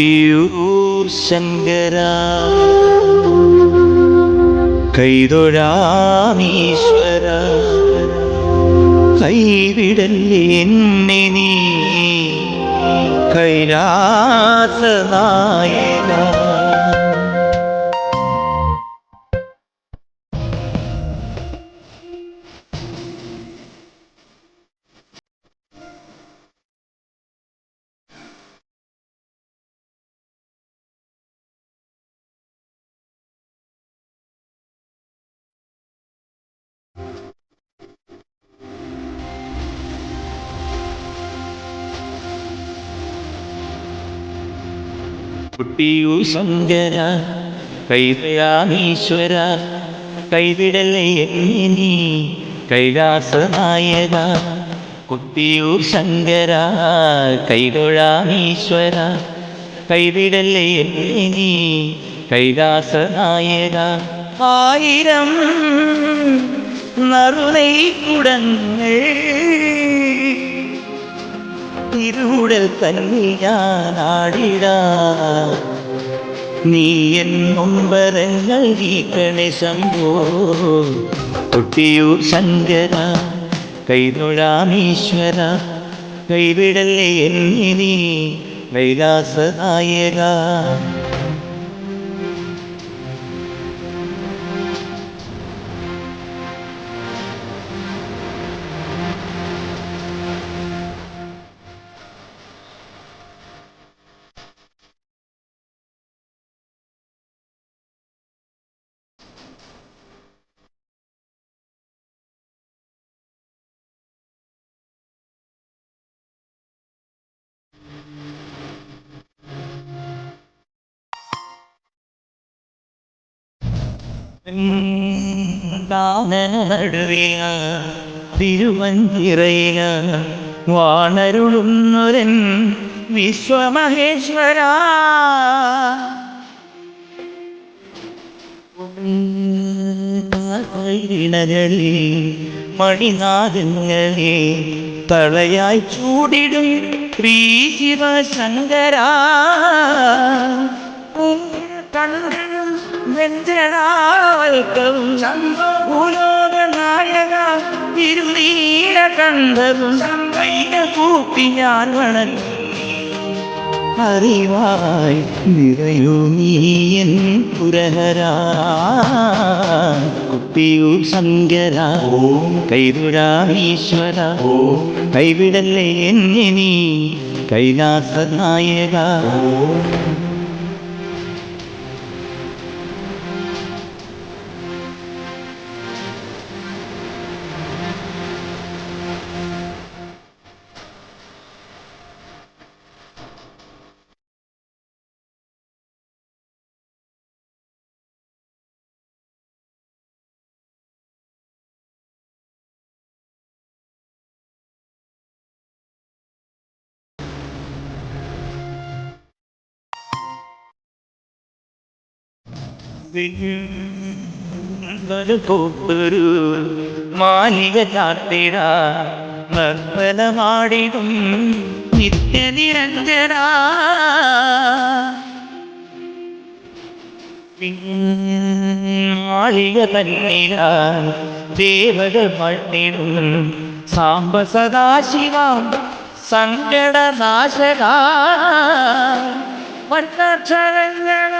കൊട്ടിയൂർ ശങ്കര. കൈതൊഴാമീശ്വര. കൈവിടല്ലേ എന്നെ നീ. കൈലാസ നായക കുട്ടിയൂർ ശങ്കര കൈതയാമീശ്വര കൈവിടലേ കൈലാസനായക. കുട്ടിയൂർ ശങ്കര കൈതൊഴാമീശ്വര കൈവിടലേ കൈലാസനായക. നീ നറുനൈ കുടങ്ങൾ ആയിരം തിരുടൽ ഞാൻ നീ എൻ നൊമ്പരങ്ങൾ ഈ ശംഭോ കൊട്ടിയൂർ ശങ്കര കൈതൊഴാമീശ്വര കൈവിടലേ എന്നെ നീ തിരുവഞ്ചിറയ വാണരുളുന്നൊരൻ വിശ്വമഹേശ്വര ഇണകളി മണിനാഥങ്ങളെ തളയായി ചൂടിടും ശ്രീ നായക ഇരുനീല കണ്ടതും കൈന കൂപ്പി ഞാൻ വണങ്ങി. അറിവായി നിറയൂ നീയൻ പുരഹരാ. കുപ്പിയൂ ശങ്കര. കൈതുരാമീശ്വര കൈവിടല്ലേ എന്നെ നീ കൈലാസ ഒരു മാലിക ചാത്തിട നർമ്മലമാടിടും നിത്യനിരഞ്ജന. മാളിക തന്നില ദേവകൾ മണ്ണിടും സാമ്പ സദാശിവ സങ്കടനാശക വർണക്ഷരങ്ങള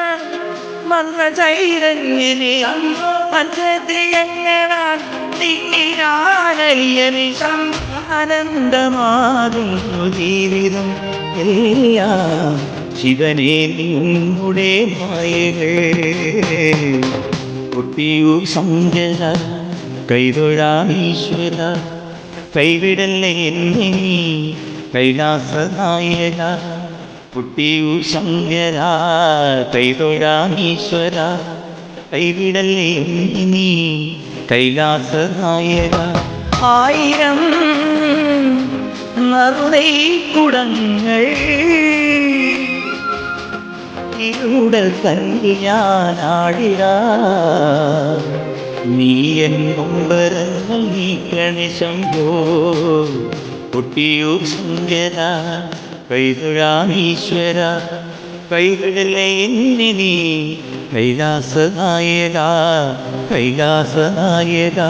പഞ്ചദ്രിയങ്ങളാൽ തിങ്ങിരാനലിയനെ ആനന്ദമാകുന്നു ജീവിതം എല്ലാം. ശിവനെ നിങ്ങളുടെ കുട്ടിയൂർ സങ്കര കൈതൊഴാമീശ്വര കൈവിടല്ലേ എന്നെ നീ കൈലാസ നായക കുട്ടിയൂർ ശങ്കര കൈതൊഴാമീശ്വര നീ കൈലാസ നായക ആയിരം കുടങ്ങൾ ഇരുടൽ കല്യാണാടിയ നീ എൻ കൊമ്പരങ്ങൾ ഗണേശം പോ കുട്ടിയൂ കൈതുഴാമീശ്വര കൈകളിലെ നീ കൈലാസനായക കൈലാസനായക.